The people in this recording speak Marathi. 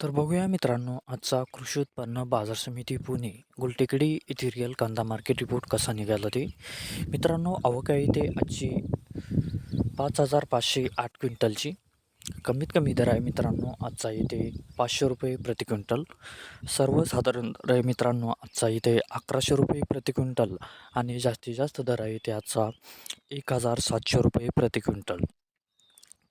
तर बघूया मित्रांनो आजचा कृषी उत्पन्न बाजार समिती पुणे गुलटेकडी येथे रिअल कांदा मार्केट रिपोर्ट कसा निघाला ते? मित्रांनो आवक ते आजची पाच हजार पाचशे आठ क्विंटलची. कमीत कमी दर आहे मित्रांनो आजचा इथे पाचशे रुपये प्रति क्विंटल. सर्वसाधारण दर आहे मित्रांनो आजचा इथे अकराशे रुपये प्रति क्विंटल. आणि जास्तीत जास्त दर आहे इथे आजचा एक हजार सातशे रुपये प्रति क्विंटल.